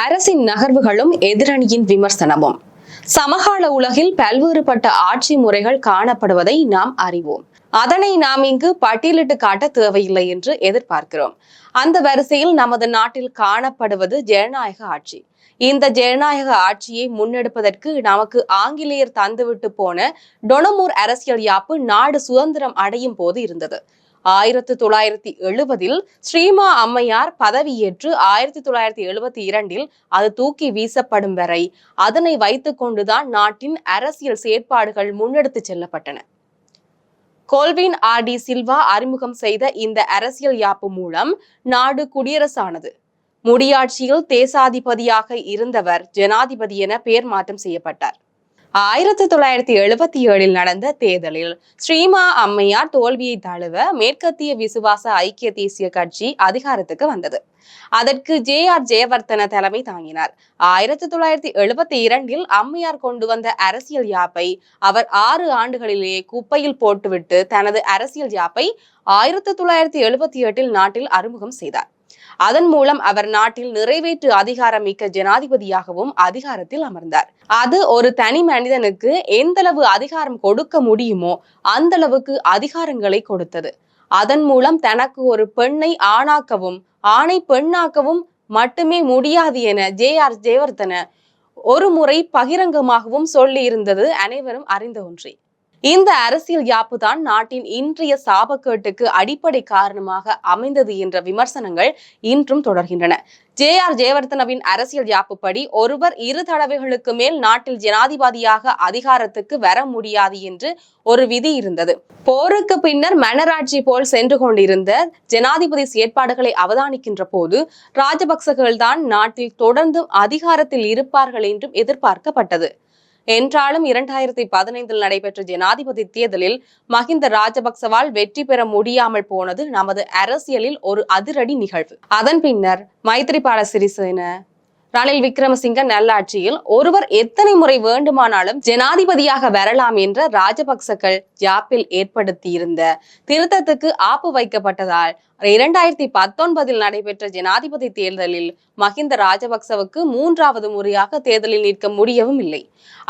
அரசின் நகர்வுகளும் எதிரணியின் விமர்சனமும். சமகால உலகில் பல்வேறுபட்ட ஆட்சி முறைகள் காணப்படுவதை நாம் அறிவோம். அதனை நாம் இங்கு பட்டியலிட்டு காட்ட தேவையில்லை என்று எதிர்பார்க்கிறோம். அந்த வரிசையில் நமது நாட்டில் காணப்படுவது ஜனநாயக ஆட்சி. இந்த ஜனநாயக ஆட்சியை முன்னெடுப்பதற்கு நமக்கு ஆங்கிலேயர் தந்துவிட்டு போன டொனமூர் அரசியல் யாப்பு நாடு சுதந்திரம் அடையும் போது இருந்தது. ஆயிரத்தி தொள்ளாயிரத்தி எழுபதில் ஸ்ரீமா அம்மையார் பதவியேற்று ஆயிரத்தி தொள்ளாயிரத்தி எழுபத்தி இரண்டில் அது தூக்கி வீசப்படும் வரை அதனை வைத்துக் கொண்டுதான் நாட்டின் அரசியல் செயற்பாடுகள் முன்னெடுத்து செல்லப்பட்டன. கோல்வின் ஆர் டி சில்வா அறிமுகம் செய்த இந்த அரசியல் யாப்பு மூலம் நாடு குடியரசானது. முடியாட்சியில் தேசாதிபதியாக இருந்தவர் ஜனாதிபதி என பெயர் மாற்றம் செய்யப்பட்டார். ஆயிரத்தி தொள்ளாயிரத்தி எழுபத்தி ஏழில் நடந்த தேர்தலில் ஸ்ரீமா அம்மையார் தோல்வியை தழுவ மேற்கத்திய விசுவாச ஐக்கிய தேசிய கட்சி அதிகாரத்துக்கு வந்தது. அதற்கு ஜே ஆர் ஜெயவர்தன தலைமை தாங்கினார். ஆயிரத்தி தொள்ளாயிரத்தி எழுபத்தி இரண்டில் அம்மையார் கொண்டு வந்த அரசியல் யாப்பை அவர் ஆறு ஆண்டுகளிலேயே குப்பையில் போட்டுவிட்டு தனது அரசியல் யாப்பை ஆயிரத்தி தொள்ளாயிரத்தி எழுபத்தி எட்டில் நாட்டில் அறிமுகம் செய்தார். அதன் மூலம் அவர் நாட்டில் நிறைவேற்று அதிகாரம் மிக்க ஜனாதிபதியாகவும் அதிகாரத்தில் அமர்ந்தார். அது ஒரு தனி மனிதனுக்கு எந்தளவு அதிகாரம் கொடுக்க முடியுமோ அந்த அளவுக்கு அதிகாரங்களை கொடுத்தது. அதன் மூலம் தனக்கு ஒரு பெண்ணை ஆணாக்கவும் ஆணை பெண்ணாக்கவும் மட்டுமே முடியாது என ஜே ஆர் ஜெயவர்தன ஒரு முறை பகிரங்கமாகவும் சொல்லி இருந்தது அனைவரும் அறிந்த ஒன்றே. இந்த அரசியல் யாப்பு தான் நாட்டின் இன்றைய சாபக்கேட்டுக்கு அடிப்படை காரணமாக அமைந்தது என்ற விமர்சனங்கள் இன்றும் தொடர்கின்றன. ஜே ஆர் ஜெயவர்தனவின் அரசியல் யாப்புப்படி ஒருவர் இரு தடவைகளுக்கு மேல் நாட்டில் ஜனாதிபதியாக அதிகாரத்துக்கு வர முடியாது என்று ஒரு விதி இருந்தது. போருக்கு பின்னர் மனராட்சி போல் சென்று கொண்டிருந்த ஜனாதிபதி செயற்பாடுகளை அவதானிக்கின்ற போது ராஜபக்சகள் தான் நாட்டில் தொடர்ந்தும் அதிகாரத்தில் இருப்பார்கள் என்றும் எதிர்பார்க்கப்பட்டது. என்றாலும் இரண்டாயிரத்தி பதினைந்தில் நடைபெற்ற ஜனாதிபதி தேர்தலில் மஹிந்த ராஜபக்சவால் வெற்றி பெற முடியாமல் போனது நமது அரசியலில் ஒரு அதிரடி நிகழ்வு. அதன் பின்னர் மைத்ரிபால சிறிசேன ரணில் விக்ரமசிங்க நல்லாட்சியில் ஒருவர் எத்தனை முறை வேண்டுமானாலும் ஜனாதிபதியாக வரலாம் என்ற ராஜபக்சக்கள் ஜாப்பில் ஏற்படுத்தியிருந்த திருத்தத்துக்கு ஆப்பு வைக்கப்பட்டதால் இரண்டாயிரத்தி பத்தொன்பதில் நடைபெற்ற ஜனாதிபதி தேர்தலில் மஹிந்த ராஜபக்சவுக்கு மூன்றாவது முறையாக தேர்தலில் நிற்க முடியவும் இல்லை.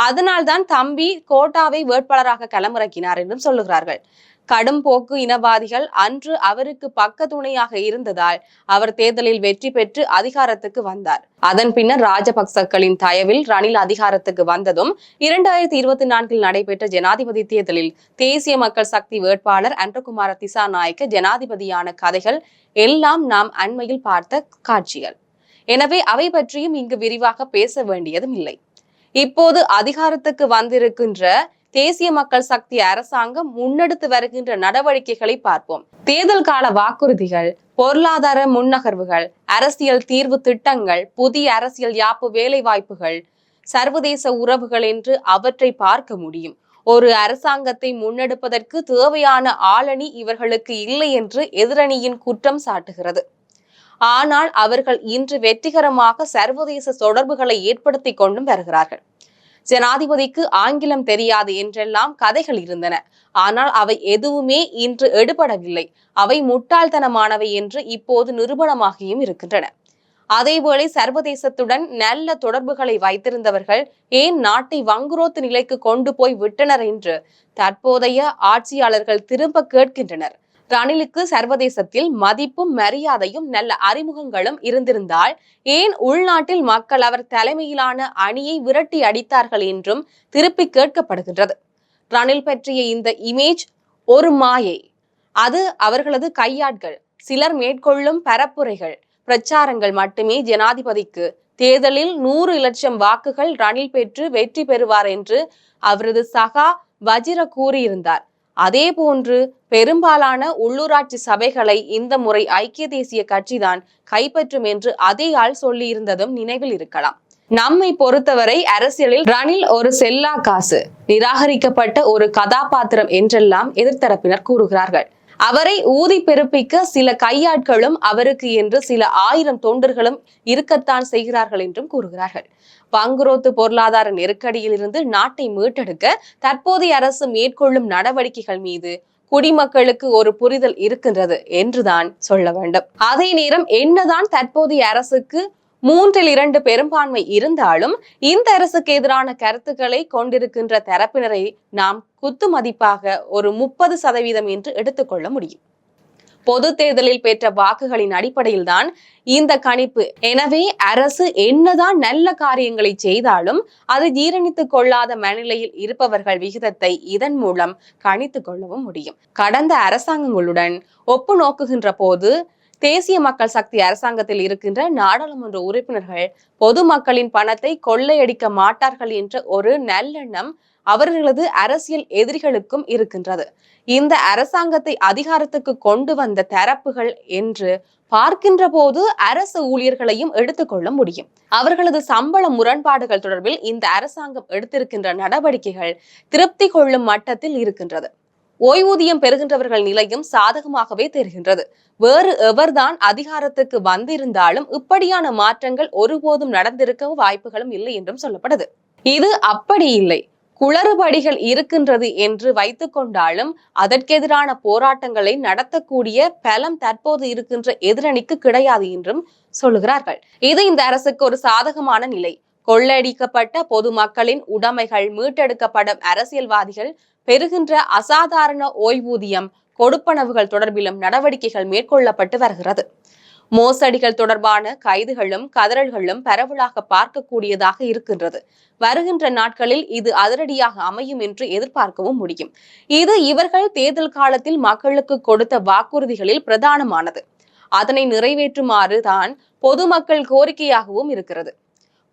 அதனால்தான் தம்பி கோட்டாவை வேட்பாளராக களமிறக்கினார் என்றும் சொல்லுகிறார்கள். கடும் போக்கு இனவாதிகள் அன்று அவருக்கு பக்க துணையாக இருந்ததால் அவர் தேர்தலில் வெற்றி பெற்று அதிகாரத்துக்கு வந்தார். அதன் பின்னர் ராஜபக்சக்களின் தயவில் ரணில் அதிகாரத்துக்கு வந்ததும் இரண்டாயிரத்தி இருபத்தி நான்கில் நடைபெற்ற ஜனாதிபதி தேர்தலில் தேசிய மக்கள் சக்தி வேட்பாளர் அன்றகுமார திசாநாயக்க ஜனாதிபதியான கதைகள் எல்லாம் நாம் அண்மையில் பார்த்த காட்சிகள். எனவே அவை பற்றியும் இங்கு விரிவாக பேச வேண்டியதும் இல்லை. இப்போது அதிகாரத்துக்கு வந்திருக்கின்ற தேசிய மக்கள் சக்தி அரசாங்கம் முன்னெடுத்து வருகின்ற நடவடிக்கைகளை பார்ப்போம். தேர்தல் கால வாக்குறுதிகள் பொருளாதார முன்னகர்வுகள் அரசியல் தீர்வு திட்டங்கள் புதிய அரசியல் யாப்பு வேலை வாய்ப்புகள் சர்வதேச உறவுகள் என்று அவற்றை பார்க்க முடியும். ஒரு அரசாங்கத்தை முன்னெடுப்பதற்கு தேவையான ஆளணி இவர்களுக்கு இல்லை என்று எதிரணியின் குற்றம் சாட்டுகிறது. ஆனால் அவர்கள் இன்று வெற்றிகரமாக சர்வதேச தொடர்புகளை ஏற்படுத்தி கொண்டும் வருகிறார்கள். ஜனாதிபதிக்கு ஆங்கிலம் தெரியாது என்றெல்லாம் கதைகள் இருந்தன. ஆனால் அவை எதுவுமே இன்று எடுபடவில்லை. அவை முட்டாள்தனமானவை என்று இப்போது நிரூபணமாகியும் இருக்கின்றன. அதேவேளை சர்வதேசத்துடன் நல்ல தொடர்புகளை வைத்திருந்தவர்கள் ஏன் நாட்டை வங்குரோத்து நிலைக்கு கொண்டு போய் விட்டனர் என்று தற்போதைய ஆட்சியாளர்கள் திரும்ப கேட்கின்றனர். ரணிலுக்கு சர்வதேசத்தில் மதிப்பும் மரியாதையும் நல்ல அறிமுகங்களும் இருந்திருந்தால் ஏன் உள்நாட்டில் மக்கள் அவர் தலைமையிலான அணியை விரட்டி அடித்தார்கள் என்றும் திருப்பி கேட்கப்படுகின்றது. ரணில் பற்றிய இந்த இமேஜ் ஒரு மாயை. அது அவர்களது கையாட்கள் சிலர் மேற்கொள்ளும் பரப்புரைகள் பிரச்சாரங்கள் மட்டுமே ஜனாதிபதிக்கு தேர்தலில் நூறு லட்சம் வாக்குகள் ரணில் பெற்று வெற்றி பெறுவார் என்று அவரது சகா வஜிர கூறியிருந்தார். அதே போன்று பெரும்பாலான உள்ளூராட்சி சபைகளை இந்த முறை ஐக்கிய தேசிய கட்சிதான் கைப்பற்றும் என்று அதே ஆள் சொல்லியிருந்ததும் நினைவில் இருக்கலாம். நம்மை பொறுத்தவரை அரசியலில் ரணில் ஒரு செல்லா காசு நிராகரிக்கப்பட்ட ஒரு கதாபாத்திரம் என்றெல்லாம் எதிர்த்தரப்பினர் கூறுகிறார்கள். அவரை ஊதி பிறப்பிக்க சில கையாட்களும் அவருக்கு என்று சில ஆயிரம் தொண்டர்களும் இருக்கத்தான் செய்கிறார்கள் என்றும் கூறுகிறார்கள். பங்குரோத்து பொருளாதார நெருக்கடியில் இருந்து நாட்டை மீட்டெடுக்க தற்போதைய அரசு மேற்கொள்ளும் நடவடிக்கைகள் மீது குடிமக்களுக்கு ஒரு புரிதல் இருக்கின்றது என்றுதான் சொல்ல வேண்டும். அதே நேரம் என்னதான் தற்போதைய அரசுக்கு மூன்றில் இரண்டு பெரும்பான்மை இருந்தாலும் இந்த அரசுக்கு எதிரான கருத்துக்களை கொண்டிருக்கின்ற தரப்பினரை நாம் குத்து மதிப்பாக ஒரு முப்பது சதவீதம் என்று எடுத்துக்கொள்ள முடியும். பொது தேர்தலில் பெற்ற வாக்குகளின் அடிப்படையில் தான் இந்த கணிப்பு. எனவே அரசு என்னதான் நல்ல காரியங்களை செய்தாலும் அது ஜீரணித்துக் கொள்ளாத மனநிலையில் இருப்பவர்கள் விகிதத்தை இதன் மூலம் கணித்துக் கொள்ளவும் முடியும். கடந்த அரசாங்கங்களுடன் ஒப்பு நோக்குகின்ற போது தேசிய மக்கள் சக்தி அரசாங்கத்தில் இருக்கின்ற நாடாளுமன்ற உறுப்பினர்கள் பொதுமக்களின் பணத்தை கொள்ளையடிக்க மாட்டார்கள் என்ற ஒரு நல்லெண்ணம் அவர்களது அரசியல் எதிரிகளுக்கும் இருக்கின்றது. இந்த அரசாங்கத்தை அதிகாரத்துக்கு கொண்டு வந்த தரப்புகள் என்று பார்க்கின்ற போது அரசு ஊழியர்களையும் எடுத்துக்கொள்ள முடியும். அவர்களது சம்பள முரண்பாடுகள் தொடர்பில் இந்த அரசாங்கம் எடுத்திருக்கின்ற நடவடிக்கைகள் திருப்தி கொள்ளும் மட்டத்தில் இருக்கின்றது. ஓய்வூதியம் பெறுகின்றவர்கள் நிலையும் சாதகமாகவே தெரிகின்றது வேறு எவர்தான் அதிகாரத்துக்கு வந்திருந்தாலும் இப்படியான மாற்றங்கள் ஒருபோதும் நடந்திருக்க வாய்ப்புகளும் இல்லை என்றும் சொல்லப்படுது. இது அப்படி இல்லை. குளறுபடிகள் இருக்கின்றது என்று வைத்துக் கொண்டாலும் அதற்கெதிரான போராட்டங்களை நடத்தக்கூடிய பலம் தற்போது இருக்கின்ற எதிரணிக்கு கிடையாது என்றும் சொல்லுகிறார்கள். இது இந்த அரசுக்கு ஒரு சாதகமான நிலை. கொள்ளையடிக்கப்பட்ட பொதுமக்களின் உடைமைகள் மீட்டெடுக்கப்படும் அரசியல்வாதிகள் பெறுகின்ற அசாதாரண ஓய்வூதியம் கொடுப்பனவுகள் தொடர்பிலும் நடவடிக்கைகள் மேற்கொள்ளப்பட்டு வருகிறது. மோசடிகள் தொடர்பான கைதுகளும் கதறல்களும் பரவலாக பார்க்கக்கூடியதாக இருக்கின்றது. வருகின்ற நாட்களில் இது அதிரடியாக அமையும் என்று எதிர்பார்க்கவும் முடியும். இது இவர்கள் தேர்தல் காலத்தில் மக்களுக்கு கொடுத்த வாக்குறுதிகளில் பிரதானமானது. அதனை நிறைவேற்றுமாறு தான் பொதுமக்கள் கோரிக்கையாகவும் இருக்கிறது.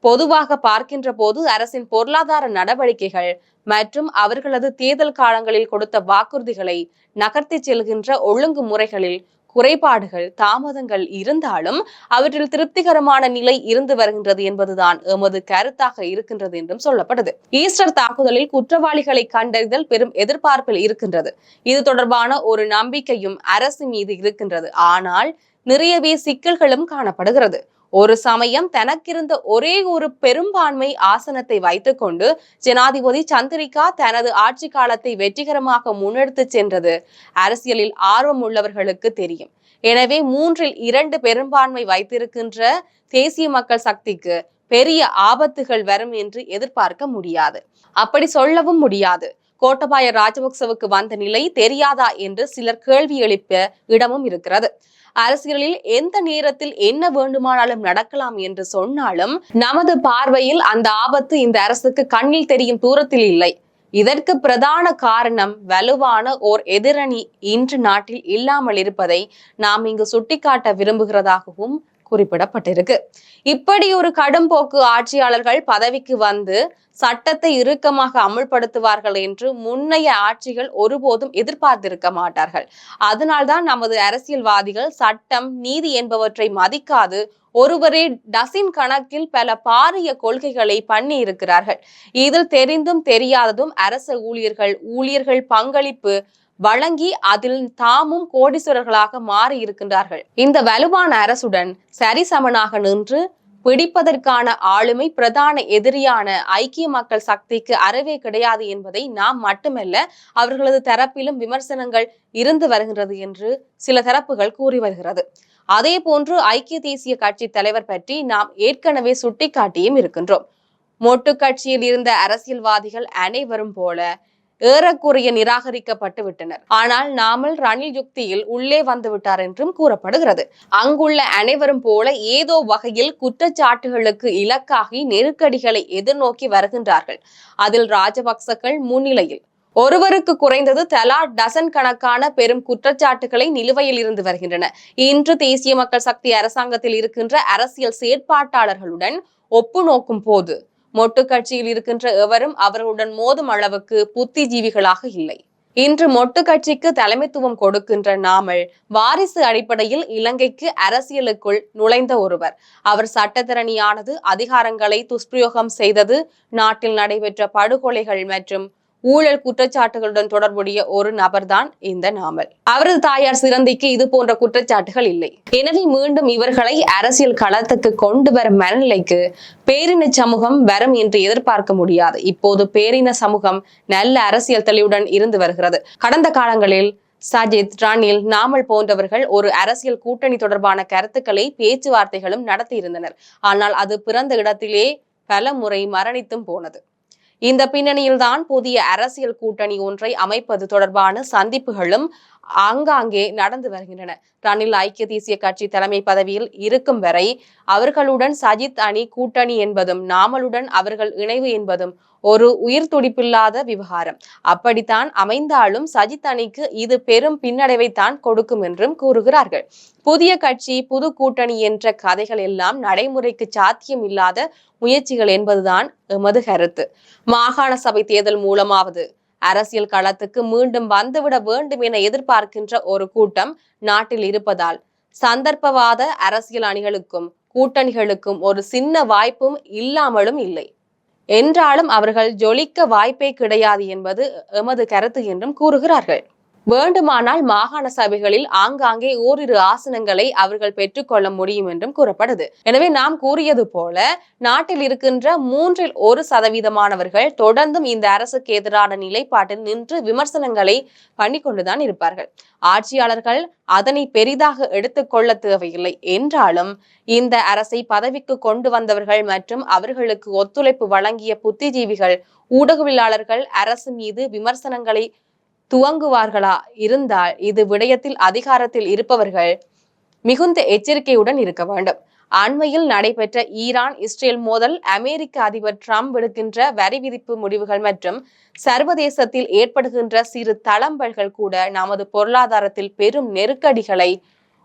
பொதுவாக பார்க்கின்ற போது அரசின் பொருளாதார நடவடிக்கைகள் மற்றும் அவர்களது தேர்தல் காலங்களில் கொடுத்த வாக்குறுதிகளை நகர்த்தி செல்கின்ற ஒழுங்கு முறைகளில் குறைபாடுகள் தாமதங்கள் இருந்தாலும் அவற்றில் திருப்திகரமான நிலை இருந்து வருகின்றது என்பதுதான் எமது கருத்தாக இருக்கின்றது என்றும் சொல்லப்படுது. ஈஸ்டர் தாக்குதலில் குற்றவாளிகளை கண்டறிதல் பெரும் எதிர்பார்ப்பில் இருக்கின்றது. இது தொடர்பான ஒரு நம்பிக்கையும் அரசு மீது இருக்கின்றது. ஆனால் நிறையவே சிக்கல்களும் காணப்படுகிறது. ஒரு சமயம் தனக்கிருந்த ஒரே ஒரு பெரும்பான்மை ஆசனத்தை வைத்துக்கொண்டு ஜனாதிபதி சந்திரிகா தனது ஆட்சி காலத்தை வெற்றிகரமாக முன்னெடுத்து சென்றது. அரசியலில் ஆர்வம் உள்ளவர்களுக்கு தெரியும். எனவே மூன்றில் இரண்டு பெரும்பான்மை வைத்திருக்கின்ற தேசிய மக்கள் சக்திக்கு பெரிய ஆபத்துகள் வரும் என்று எதிர்பார்க்க முடியாது. அப்படி சொல்லவும் முடியாது. கோட்டபாய ராஜபக்சவுக்கு வந்த நிலை தெரியாதா என்று சிலர் கேள்வி எழுப்ப இடமும் இருக்கிறது. அரசியலில் எந்த நேரத்தில் என்ன வேண்டுமானாலும் நடக்கலாம் என்று சொன்னாலும் நமது பார்வையில் அந்த ஆபத்து இந்த அரசுக்கு கண்ணில் தெரியும் தூரத்தில் இல்லை. இதற்கு பிரதான காரணம் வலுவான ஓர் எதிரணி இன்று நாட்டில் இல்லாமல் இருப்பதை நாம் இங்கு சுட்டிக்காட்ட விரும்புகிறதாகவும் குறிப்பிடப்பட்டிருக்கு. இப்படி ஒரு கடும்போக்கு ஆட்சியாளர்கள் பதவிக்கு வந்து சட்டத்தை இறுக்கமாக அமுல்படுத்துவார்கள் என்று முன்னைய ஆட்சிகள் ஒருபோதும் எதிர்பார்த்திருக்க மாட்டார்கள். அதனால்தான் நமது அரசியல்வாதிகள் சட்டம் நீதி என்பவற்றை மதிக்காது ஒருவரே டசின் கணக்கில் பல பாரிய கொள்கைகளை பண்ணி இருக்கிறார்கள் இதில் தெரிந்தும் தெரியாததும் அரச ஊழியர்கள் ஊழியர்கள் பங்களிப்பு வழங்கி அதில் தாமும் கோடீஸ்வரர்களாக மாறி இருக்கின்றார்கள். இந்த வலுவான அரசுடன் சரிசமனாக நின்று பிடிப்பதற்கான ஆளுமை பிரதான எதிரியான ஐக்கிய மக்கள் சக்திக்கு அறவே கிடையாது என்பதை நாம் மட்டுமல்ல அவர்களது தரப்பிலும் விமர்சனங்கள் இருந்து வருகின்றது என்று சில தரப்புகள் கூறி வருகிறது. அதே போன்று ஐக்கிய தேசிய கட்சி தலைவர் பற்றி நாம் ஏற்கனவே சுட்டிக்காட்டியும் இருக்கின்றோம். மொட்டு கட்சியில் இருந்த அரசியல்வாதிகள் அனைவரும் போல ஏறக்குறைய நிராகரிக்கப்பட்டு விட்டனர். ஆனால் நாமல் ரணில் யுக்தியில் உள்ளே வந்துவிட்டார் என்றும் கூறப்படுகிறது. அங்குள்ள அனைவரும் போல ஏதோ வகையில் குற்றச்சாட்டுகளுக்கு இலக்காகி நெருக்கடிகளை எதிர்நோக்கி வருகின்றார்கள். அதில் ராஜபக்சக்கள் முன்னிலையில். ஒருவருக்கு குறைந்தது தலா டசன் கணக்கான பெரும் குற்றச்சாட்டுகளை நிலுவையில் இருந்து வருகின்றன. இன்று தேசிய மக்கள் சக்தி அரசாங்கத்தில் இருக்கின்ற அரசியல் செயற்பாட்டாளர்களுடன் ஒப்பு நோக்கும் போது மொட்டு கட்சியில் இருக்கின்ற எவரும் அவர்களுடன் மோதும் அளவுக்கு புத்திஜீவிகளாக இல்லை. இன்று மொட்டு கட்சிக்கு தலைமைத்துவம் கொடுக்கின்ற நாமல் வாரிசு அடிப்படையில் இலங்கைக்கு அரசியலுக்குள் நுழைந்த ஒருவர். அவர் சட்டத்திறனியானது அதிகாரங்களை துஷ்பிரயோகம் செய்தது நாட்டில் நடைபெற்ற படுகொலைகள் மற்றும் ஊழல் குற்றச்சாட்டுகளுடன் தொடர்புடைய ஒரு நபர்தான் இந்த நாமல். அவரது தாயார் சிறந்திக்கு இது போன்ற குற்றச்சாட்டுகள் இல்லை. எனவே மீண்டும் இவர்களை அரசியல் களத்துக்கு கொண்டு வரும் மனநிலைக்கு பேரின சமூகம் வரும் என்று எதிர்பார்க்க முடியாது. இப்போது பேரின சமூகம் நல்ல அரசியல் தெளிவுடன் இருந்து வருகிறது. கடந்த காலங்களில் சஜித் ரணில் நாமல் போன்றவர்கள் ஒரு அரசியல் கூட்டணி தொடர்பான கருத்துக்களை பேச்சுவார்த்தைகளும் நடத்தியிருந்தனர். ஆனால் அது பிறந்த இடத்திலே பல முறை மரணித்தும் போனது. இந்த பின்னணியில்தான் புதிய அரசியல் கூட்டணி ஒன்றை அமைப்பது தொடர்பான சந்திப்புகளும் ஆங்காங்கே நடந்து வருகின்றன. ரணில் ஐக்கிய தேசிய கட்சி தலைமை பதவியில் இருக்கும் வரை அவர்களுடன் சஜித் அணி கூட்டணி என்பதும் நாமலுடன் அவர்கள் இணைவு என்பதும் ஒரு உயிர் துடிப்பில்லாத விவகாரம். அப்படித்தான் அமைந்தாலும் சஜித் அணிக்கு இது பெரும் பின்னடைவைத்தான் கொடுக்கும் என்றும் கூறுகிறார்கள். புதிய கட்சி புது கூட்டணி என்ற கதைகள் எல்லாம் நடைமுறைக்கு சாத்தியம் இல்லாத முயற்சிகள் என்பதுதான் எமது கருத்து. மாகாண சபை தேர்தல் மூலமாவது அரசியல் களத்துக்கு மீண்டும் வந்துவிட வேண்டும் என எதிர்பார்க்கின்ற ஒரு கூட்டம் நாட்டில் இருப்பதால் சந்தர்ப்பவாத அரசியல் அணிகளுக்கும் கூட்டணிகளுக்கும் ஒரு சின்ன வாய்ப்பும் இல்லாமலும் இல்லை. என்றாலும் அவர்கள் ஜொலிக்க வாய்ப்பே கிடையாது என்பது எமது கருத்து என்றும் கூறுகிறார்கள். வேண்டுமானால் மாகாண சபைகளில் ஆங்காங்கே ஓரிரு ஆசனங்களை அவர்கள் பெற்றுக்கொள்ள முடியும் என்றும் கூறப்படுது. எனவே நாம் கூறியது போல நாட்டில் இருக்கின்ற மூன்றில் ஒரு சதவீதமானவர்கள் தொடர்ந்தும் இந்த அரசுக்கு எதிரான நிலைப்பாட்டில் நின்று விமர்சனங்களை பண்ணிக்கொண்டுதான் இருப்பார்கள். ஆட்சியாளர்கள் அதனை பெரிதாக எடுத்துக்கொள்ள தேவையில்லை. என்றாலும் இந்த அரசை பதவிக்கு கொண்டு வந்தவர்கள் மற்றும் அவர்களுக்கு ஒத்துழைப்பு வழங்கிய புத்திஜீவிகள் ஊடகவியலாளர்கள் அரசு மீது விமர்சனங்களை துவங்குவார்களா? இருந்தால் இது விடயத்தில் அதிகாரத்தில் இருப்பவர்கள் மிகுந்த எச்சரிக்கையுடன் இருக்க வேண்டும். அண்மையில் நடைபெற்ற ஈரான் இஸ்ரேல் மோதல் அமெரிக்க அதிபர் ட்ரம்ப் விடுக்கின்ற வரி விதிப்பு முடிவுகள் மற்றும் சர்வதேசத்தில் ஏற்படுகின்ற சிறு தளம்பல்கள் கூட நமது பொருளாதாரத்தில் பெரும் நெருக்கடிகளை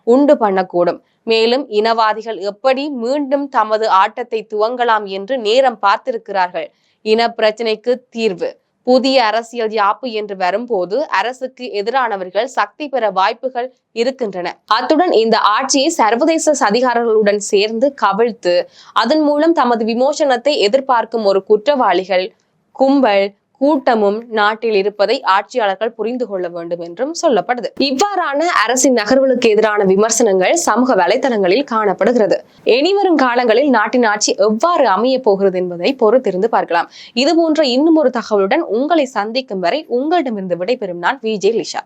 உண்டு பண்ணக்கூடும். மேலும் இனவாதிகள் எப்படி மீண்டும் தமது ஆட்டத்தை துவங்கலாம் என்று நேரம் பார்த்திருக்கிறார்கள். இன பிரச்சினைக்கு தீர்வு. புதிய அரசியல் யாப்பு என்று வரும்போது அரசுக்கு எதிரானவர்கள் சக்தி பெற வாய்ப்புகள் இருக்கின்றன. அத்துடன் இந்த ஆட்சியை சர்வதேச அதிகாரிகளுடன் சேர்ந்து கவிழ்த்து அதன் மூலம் தமது விமோசனத்தை எதிர்பார்க்கும் ஒரு குற்றவாளிகள் கும்பல் கூட்டமும் நாட்டில் இருப்பதை ஆட்சியாளர்கள் புரிந்து கொள்ள வேண்டும் என்றும் சொல்லப்படுது. இவ்வாறான அரசின் நகர்வுகளுக்கு எதிரான விமர்சனங்கள் சமூக வலைதளங்களில் காணப்படுகிறது. இனிவரும் காலங்களில் நாட்டின் ஆட்சி எவ்வாறு அமைய போகிறது என்பதை பொறுத்திருந்து பார்க்கலாம். இது போன்ற இன்னும் ஒரு தகவலுடன் உங்களை சந்திக்கும் வரை உங்களிடமிருந்து விடைபெறும் நான் விஜய் லிஷா.